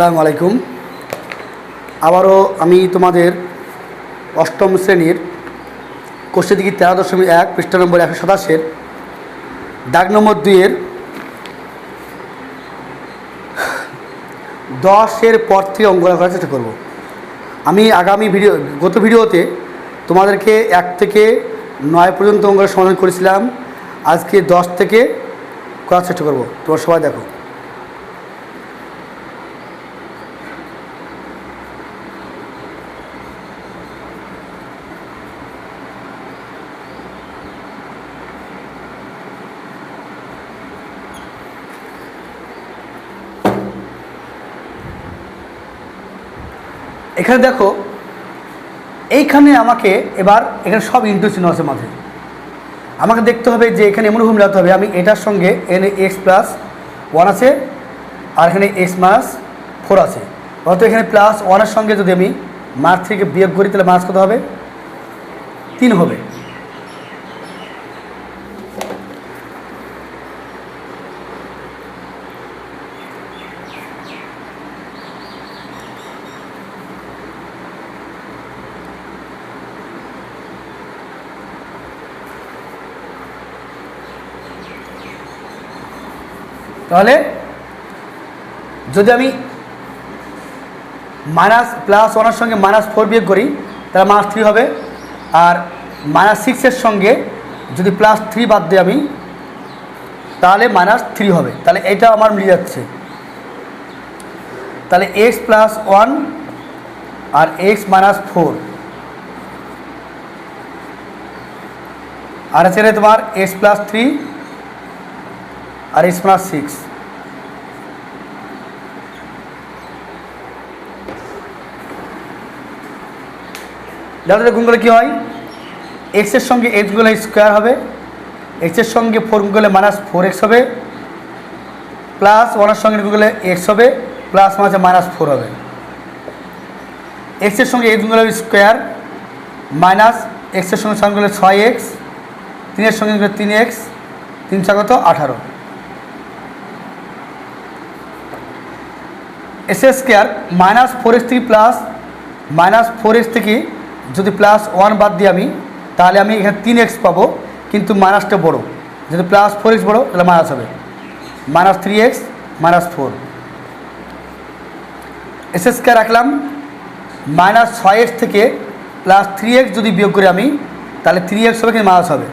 আসসালামু আলাইকুম। আবারও আমি তোমাদের অষ্টম শ্রেণির কোষে দিকে তেরো দশমিক এক পৃষ্ঠা নম্বর একশো সাতাশের দাগ নম্বর দুইয়ের দশের পর থেকে অঙ্ক করার চেষ্টা করব। আমি আগামী ভিডিও, গত ভিডিওতে তোমাদেরকে এক থেকে নয় পর্যন্ত অঙ্কের সমাধান করেছিলাম। আজকে দশ থেকে করার চেষ্টা করব। তোমার সবাই দেখো। এখানে দেখো, এইখানে আমাকে এবার, এখানে সব ইন্টু চিহ্ন আছে মাঝে। আমাকে দেখতে হবে যে এখানে এমনভাবে মিলাতে হবে। আমি এটার সঙ্গে এন এক্স প্লাস ওয়ান আছে, আর এখানে এক্স মাস ফোর আছে। অর্থাৎ এখানে প্লাস ওয়ানের সঙ্গে যদি আমি মার্চ থেকে বিয়োগ করি, তাহলে মার্চ কত হবে? তিন হবে। যদি আমি মাইনাস প্লাস ওয়ানের সঙ্গে মাইনাস ফোর বিয়োগ করি, তাহলে মাইনাস থ্রি হবে। আর মাইনাস সিক্সের সঙ্গে যদি প্লাস থ্রি বাদ দিই আমি, তাহলে মাইনাস থ্রি হবে। তাহলে এটা আমার মিলে যাচ্ছে। তাহলে এক্স প্লাস ওয়ান আর এক্স মাইনাস ফোর আর আছে তোমার এক্স প্লাস থ্রি আর এক্স প্লাস সিক্স যাদের গুণ করলে কী হয়? এক্সের সঙ্গে এক্সগুলো স্কোয়ার হবে। এক্সের সঙ্গে ফোর গুণ করলে মাইনাস ফোর এক্স হবে প্লাস ওয়ানের সঙ্গে গুণ করলে এক্স হবে। প্লাস ওয়ান মাঝে মাইনাস ফোর হবে। এক্সের সঙ্গে এক্স গুণ করলে স্কোয়ার মাইনাস এক্সের সঙ্গে সঙ্গে করলে ছয় এক্স তিনের সঙ্গে করলে তিন এক্স তিন কত? আঠারো। S square minus four x থেকে প্লাস মাইনাস ফোর এক্স থেকে যদি প্লাস ওয়ান বাদ দিই আমি, তাহলে আমি এখানে তিন এক্স পাবো, কিন্তু মাইনাসটা বড়। যদি প্লাস ফোর এক্স বড়ো, তাহলে মাইনাস হবে। Minus three x minus four s square রাখলাম। মাইনাস ছয় এক্স থেকে প্লাস থ্রি এক্স যদি বিয়োগ করি আমি, তাহলে থ্রি এক্স হবে, কিন্তু মাইনাস হবে।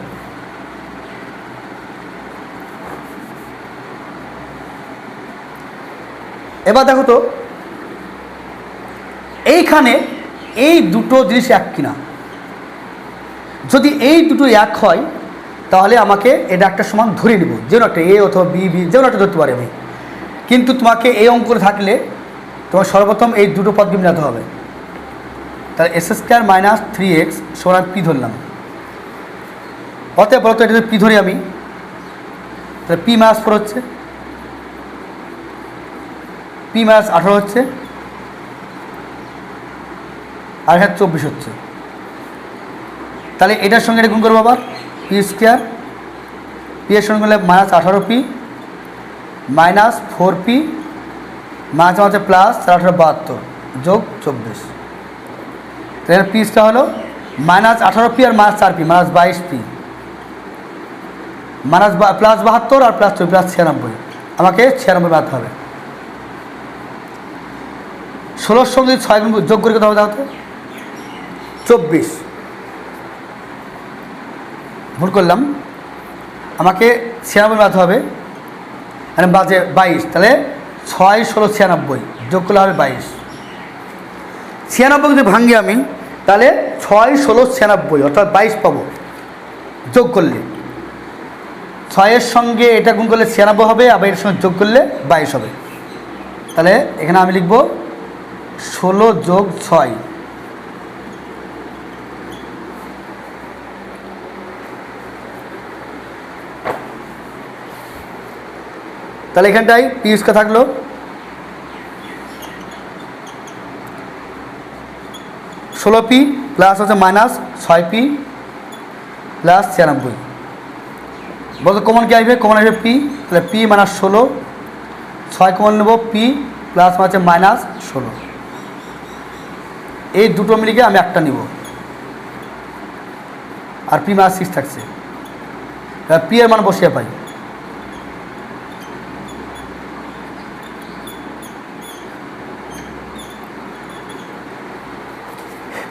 এবার দেখো তো, এইখানে এই দুটো জিনিস এক কিনা? যদি এই দুটো এক হয়, তাহলে আমাকে এটা একটা সমান ধরে নেব। যে একটা এ অথবা বি বি, যে কোনো একটা ধরতে পারি আমি। কিন্তু তোমাকে এই অঙ্ক থাকলে তোমার সর্বপ্রথম এই দুটো পদকে মিলাতে হবে। তাহলে s square minus three x সমান পি ধরলাম। অতএব বলতো এটা পি ধরি আমি, তাহলে পি মাইনাস ফোর হচ্ছে, পি মাইনাস আঠারো হচ্ছে আর এখানে চব্বিশ হচ্ছে। তাহলে এটার সঙ্গে এটা গুণ করব আবার? পি স্কোয়ার পি এর সঙ্গে করলে মাইনাস আঠারো পি মাইনাস ফোর পি মাঝে মাঝে প্লাস চার আঠারো বাহাত্তর, যোগ চব্বিশ। তাহলে পি স্কোয়ার হলো মাইনাস আঠারো পি আর মাইনাস চার পি মাইনাস বাইশ পি মাইনাস প্লাস বাহাত্তর আর প্লাস চব্বিশ প্লাস ছিয়ানব্বই। আমাকে ছিয়ানব্বই বাড়তে হবে। ষোলোর সঙ্গে ছয় গুণ যোগ করে কত হবে তাহলে চব্বিশ। ভুল করলাম। আমাকে ছিয়ানব্বই বাঁধতে হবে। মানে বাজে বাইশ। তাহলে ছয় ষোলো ছিয়ানব্বই। যোগ করলে হবে বাইশ। ছিয়ানব্বই যদি ভাঙি আমি, তাহলে ছয় ষোলো ছিয়ানব্বই, অর্থাৎ বাইশ পাবো। যোগ করলে। ছয়ের সঙ্গে এটা গুণ করলে ছিয়ানব্বই হবে, আবার এর সঙ্গে যোগ করলে বাইশ হবে। তাহলে এখানে আমি লিখব ষোলো যোগ ছয়। তাহলে এখানটায় পিউসকা থাকল। ষোলো পি প্লাস হচ্ছে মাইনাস ছয় পি প্লাস ছিয়ানব্বই। বলতো কমন কি আসবে? কমন আসবে পি। তাহলে পি মাইনাস ষোলো, ছয় কমন নেব পি প্লাস হচ্ছে মাইনাস ষোলো। এই দুটো মিলিকে আমি একটা নিব। আর পি মাইনাস সিক্স থাকছে। পি এর মান বসিয়ে পাই।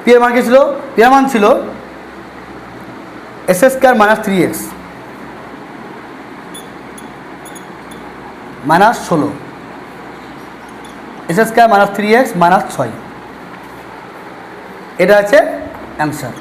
পি এর মান কি ছিল পি এর মান ছিল s square minus three x minus ষোলো s square minus three x minus ছয়। এটা আছে অ্যান্সার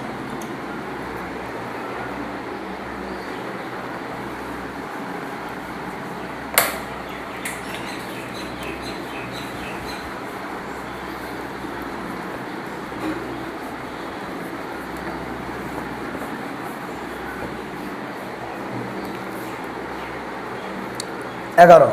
এগারো।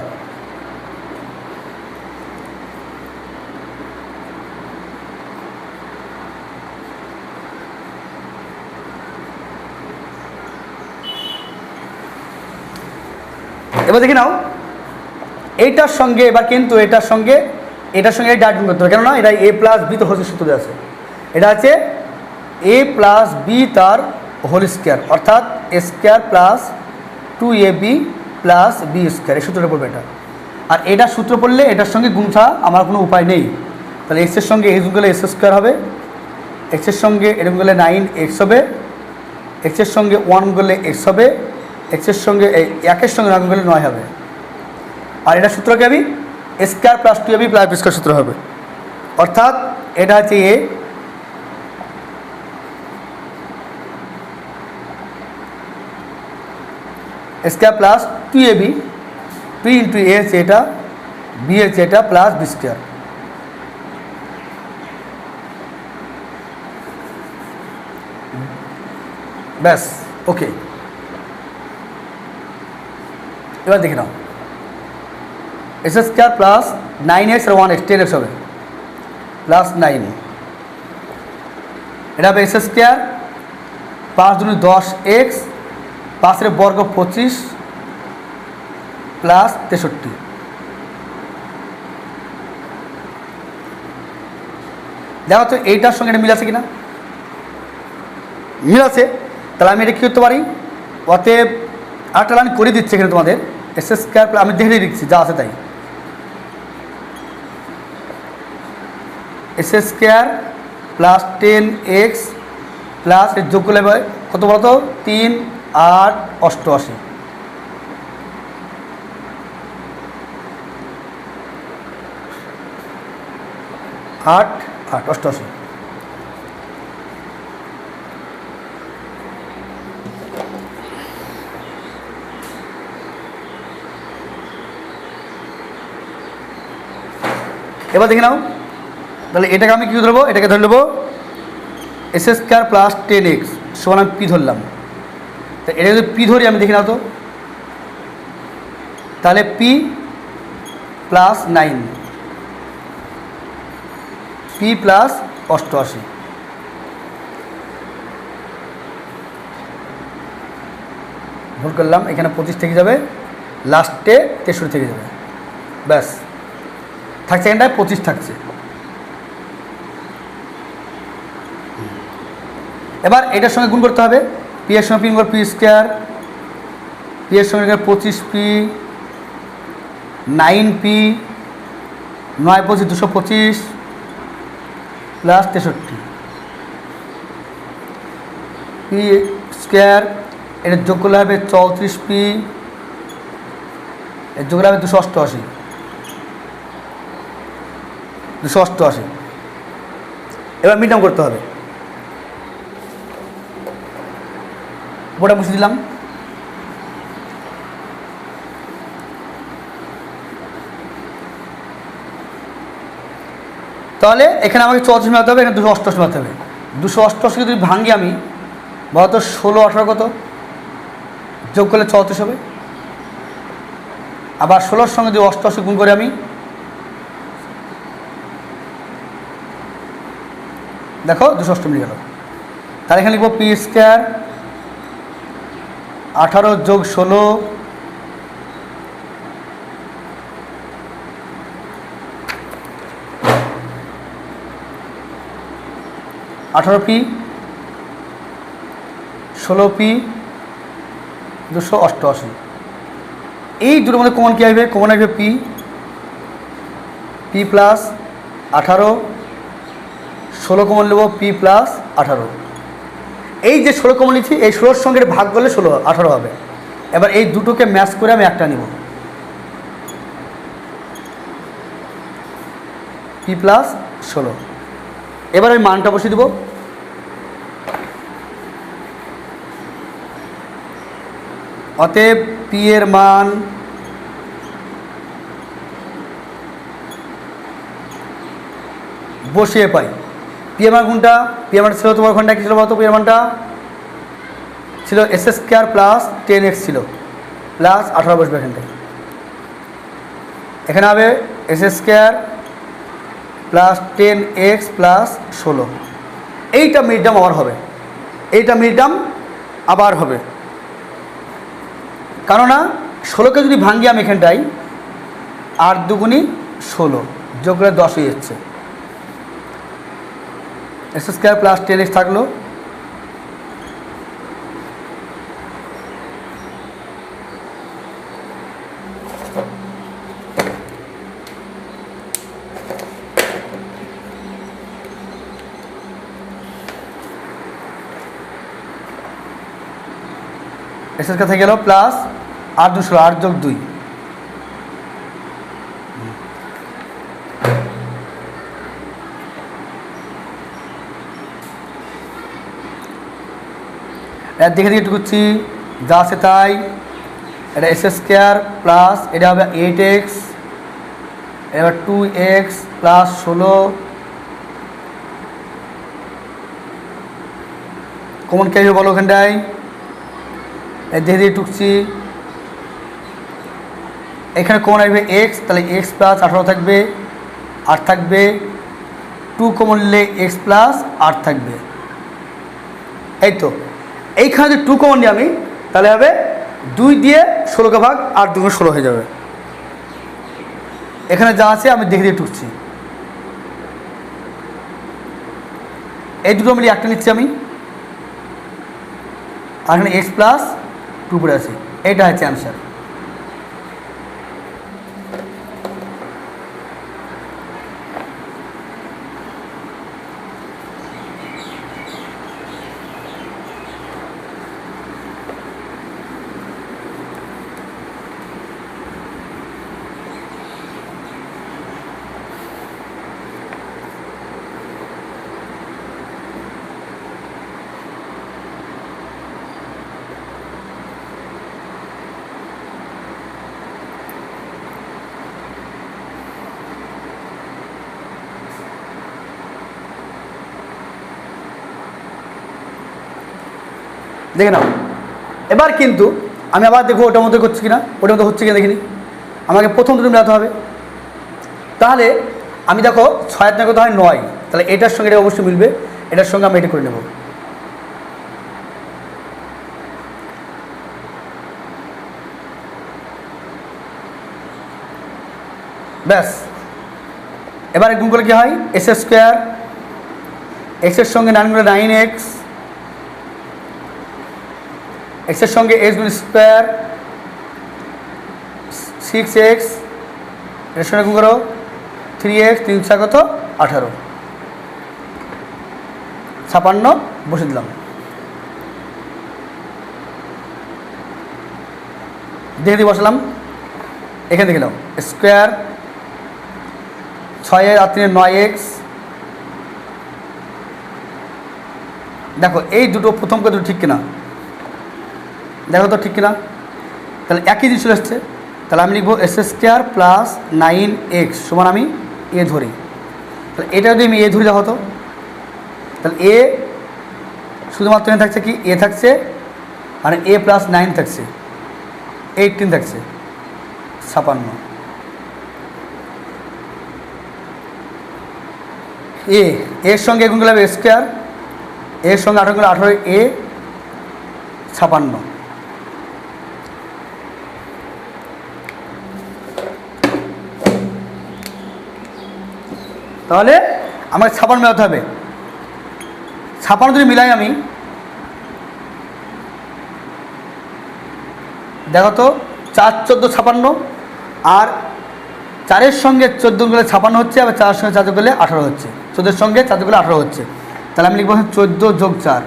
এবার দেখে নাও। এইটার সঙ্গে এবার কিন্তু এটার সঙ্গে এটার সঙ্গে গুণ করতে হবে। কেননা এটা এ প্লাস বি তো হোল সূত্রে আছে। এটা আছে এ প্লাস বি তার হোল স্কোয়ার অর্থাৎ square plus two A B plus B square এই সূত্রটা পড়বে এটা। আর এটা সূত্র পড়লে এটার সঙ্গে গুণ ছাড়া আমার কোনো উপায় নেই। তাহলে এক্সের সঙ্গে এক্স করলে এক্স স্কোয়ার হবে এক্সের সঙ্গে এরকম করলে নাইন এক্স হবে এক্সের সঙ্গে ওয়ান করলে এক্স হবে এক্সের সঙ্গে একের সঙ্গে নয় করলে নয় হবে। আর এটা সূত্রকে আমি square plus two AB plus B square সূত্র হবে। অর্থাৎ এটা হচ্ছে A square plus two A B two into A হচ্ছে এটা বি হচ্ছে এটা প্লাস বি স্কোয়ার ব্যাস ওকে এবার দেখে নাও। S square plus nine x আর ওয়ান এক্স টেন এক্স হবে প্লাস নাইন এটা হবে এস স্কোয়ার পাঁচ দুই দশ এক্স পাঁচের বর্গ পঁচিশ প্লাস তেষট্টি। দেখো তো, এইটার সঙ্গে এটা মিল আছে কিনা? মিল আছে। তাহলে আমি এটা কী করতে পারি? অতএব আরেকটা লাইন করে দিচ্ছি এখানে তোমাদের। এস এস স্কোয়ার আমি দেখে দিচ্ছি, যা আছে তাই। S s square plus ten x plus এর যোগ করলে কত বলতো? তিন আট অষ্টআশি। আট আট অষ্টআশি। এবার দেখে নাও। তাহলে এটাকে আমি কী ধরবো? এটাকে ধরে নেব। S square plus ten x সমান আমি পি ধরলাম? তা এটা যদি পি ধরি, আমি দেখি না তো। তাহলে P plus nine P plus অষ্টআশি। ভুল করলাম, এখানে পঁচিশ থেকে যাবে লাস্টে তেষট্টি থেকে যাবে। ব্যাস। থাকছে এখানটায় পঁচিশ থাকছে। এবার এটার সঙ্গে গুণ করতে হবে। পি এর সঙ্গে পি গুণ পি স্কোয়ার পি এর সঙ্গে পঁচিশ পি নাইন পি নয় পঁচিশ, দুশো পঁচিশ প্লাস তেষট্টি। পি স্কোয়ার এটার যোগ করলে হবে চৌত্রিশ পি এর যোগ হবে দুশো অষ্টআশি। দুশো অষ্টআশি। এবার মিটাম করতে হবে। ওটা মুছে দিলাম। তাহলে এখানে আমাকে চৌত্রিশ মারতে হবে, এখানে দুশো অষ্টআশি মারতে হবে। দুশো অষ্টআশিকে যদি ভাঙি আমি, বলতো ষোলো, আঠারো কত? যোগ করলে চৌত্রিশ হবে। আবার ষোলোর সঙ্গে যদি অষ্টআশি গুণ করে আমি, দেখো দুশো অষ্ট মিলে গেল। তাহলে এখানে লিখব পি স্কোয়ার আঠারো যোগ ষোলো। আঠারো পি। ষোলো পি। দুশো অষ্টআশি। এই দুটোর মধ্যে মানে কমন কী আসবে? কমন আসবে পি। পি প্লাস আঠারো। ষোলো কমন নেব পি প্লাস আঠারো। এই যে ষোলো কমন নিচ্ছি এই ষোলোর সঙ্গে ভাগ করলে ষোলো, আঠারো হবে। এবার এই দুটোকে ম্যাচ করে আমি একটা নিব। পি প্লাস ষোলো। এবার আমি মানটা বসিয়ে দেবো। অতএব পি এর মান বসিয়ে পাই। পি এর মান কোনটা পি এর মান ছিল তোমার ওখানটা কী ছিল বলতো পি এর মানটা ছিল s square plus ten x ছিল, প্লাস আঠারো বসবে এখানটায় এখানে হবে s square plus ten x plus ষোলো। এইটা মিডটাম আবার হবে। এইটা মিডটাম আবার হবে। কেননা ষোলোকে যদি ভাঙ্গি আমি এখানটাই আট দুগুনি ষোলো যোগ করে দশ হয়ে যাচ্ছে। S square plus ten x থাকল। এস এর কাছে গেল প্লাস আট দুশো আট যোগ দুই। এর দেখে দিকে একটু করছি যা আছে তাই। এটা এস স্কোয়ার প্লাস এটা হবে এইট এক্স এবার টু এক্স প্লাস ষোলো। কমন কে বলো ওখানটায়। দেখে দিয়ে টুকছি এখানে কমন আসবে এক্স তাহলে এক্স প্লাস আঠারো থাকবে, আট থাকবে। টু কমন নিলে এক্স প্লাস আট থাকবে। এই তো। এইখানে যদি টু কমন নিই আমি, তাহলে হবে দুই দিয়ে ষোলোকে ভাগ আর দুগুণ ষোলো হয়ে যাবে। এখানে যা আছে আমি দেখে দিয়ে টুকছি এই দুটো মিলিয়ে একটা নিচ্ছি আমি। আর এখানে এক্স প্লাস টু পড়ে আছে। এটা হচ্ছে অ্যান্সার দেখে নাও। এবার কিন্তু আমি আবার দেখব ওটার মধ্যে করছি কিনা, ওটার মধ্যে হচ্ছে কিনা দেখিনি। আমাকে প্রথম দুটো মেলাতে হবে। তাহলে আমি দেখো ছয়ের না কত হয় নয়। তাহলে এটার সঙ্গে এটা অবশ্যই মিলবে। এটার সঙ্গে আমি এটা করে নেব। ব্যাস। এবারে গুণ করলে কী হয়? এস স্কোয়ার এক্সের সঙ্গে নাইনগুলো নাইন এক্স এক্সের সঙ্গে এক্স গুণ স্কোয়ার সিক্স এক্সের সঙ্গে করো থ্রি এক্স তিন কত? আঠারো। ছাপান্ন বসে দিলাম। দেখে দিয়ে বসালাম। এখানে দেখে নাও স্কোয়ার ছয় আর তিনে নয় এক্স দেখো, এই দুটো প্রথম দুটো ঠিক কিনা? দেখো তো ঠিক কিনা? তাহলে একই জিনিস চলে এসছে। তাহলে আমি লিখব s square plus nine x সমান আমি এ ধরি। তাহলে এটা যদি আমি এ ধরি দেখো তো। তাহলে এ শুধুমাত্র এখানে থাকছে কি? এ থাকছে মানে এ প্লাস নাইন থাকছে। এইটিন থাকছে। ছাপান্ন। এ এর সঙ্গে গুণ করলে স্কোয়ার এর সঙ্গে আঠারো গুণ আঠারো এ ছাপান্ন। তাহলে আমাকে ছাপান্ন মেলাতে হবে। ছাপান্ন যদি মিলাই আমি, দেখো তো, চার চোদ্দ ছাপান্ন আর চারের সঙ্গে চোদ্দগুলো ছাপান্ন হচ্ছে, আবার চারের সঙ্গে চার গেলে আঠারো হচ্ছে। চোদ্দোর সঙ্গে চার গেলে আঠারো হচ্ছে। তাহলে আমি লিখব চোদ্দ যোগ চার।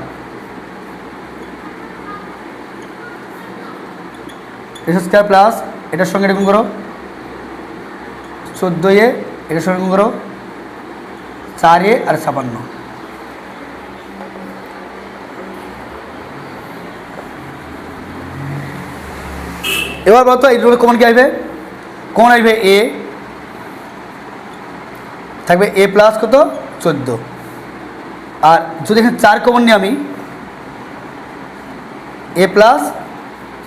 এস স্কোয়ার প্লাস এটার সঙ্গে এরকম করো। চোদ্দ এ, এটার সঙ্গে এরকম করো। চার আর ছাপান্ন। এবার বলতো এই দুটো কমন কি আসবে? কমন আসবে এ থাকবে এ প্লাস কত? চোদ্দ। আর যদি এখানে চার কমন নিই আমি এ প্লাস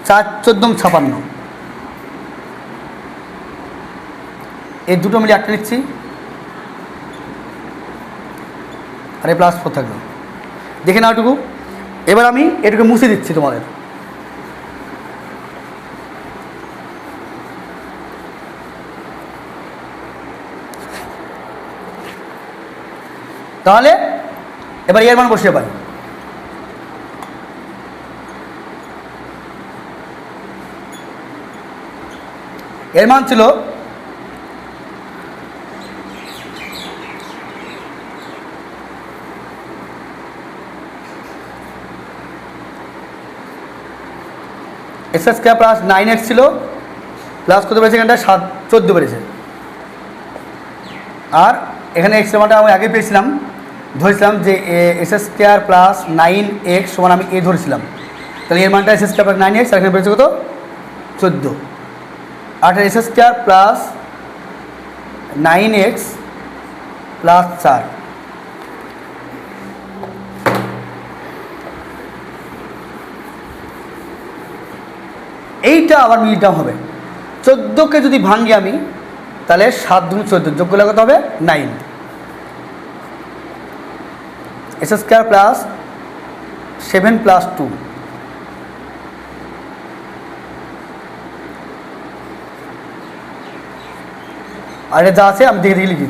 চার, চোদ্দ ছাপান্ন। এই দুটো মিলে একটা নিচ্ছি। আর এ প্লাস ফোর থাকল দেখে নাও এটুকু। এবার আমি এটুকু মুছে দিচ্ছি তোমাদের। তাহলে এবার এর মান বসিয়ে পাই এর মান ছিল x square plus nine x ছিল প্লাস কত বেড়েছে এখানটা সাত, চোদ্দ বেড়েছে আর এখানে এক্স মানটা আমি আগে পেয়েছিলাম, ধরেছিলাম যে s square plus nine x সমান আমি এ ধরেছিলাম। তাহলে এর মানটা s square plus nine x আর এখানে বেড়েছে কত? চোদ্দ। আর s square plus nine x plus চার। এইটা আবার মিডিয়াম হবে। চোদ্দোকে যদি ভাঙি আমি, তাহলে সাত দুই চোদ্দ যোগ্য লাগাতে হবে? Nine. S square plus seven plus two আর এটা যা আছে, আমি দেখে দেখে লিখে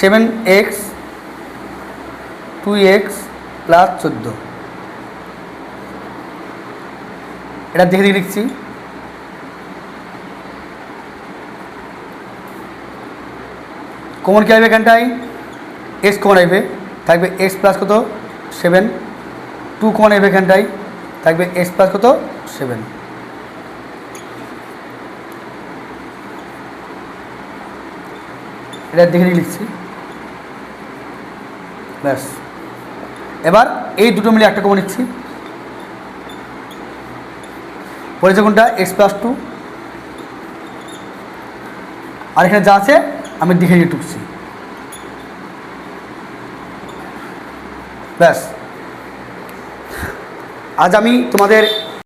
seven x two x plus চোদ্দ। এটা দেখে দেখে লিখছি। কমন কী আসবে এখানটায়? এক্স কমন আসবে থাকবে এক্স প্লাস কত? সেভেন টু কমন আসবে এখানটায়। থাকবে এক্স প্লাস কত? সেভেন এটা দেখে লিখছি। ব্যাস। এবার এই দুটো মিলে একটা কমন নিচ্ছি। পড়েছে কোনটা? এক্স প্লাস টু আর এখানে যা আছে, আমি দেখে নিয়ে টুকছি। ব্যাস। আজ আমি তোমাদের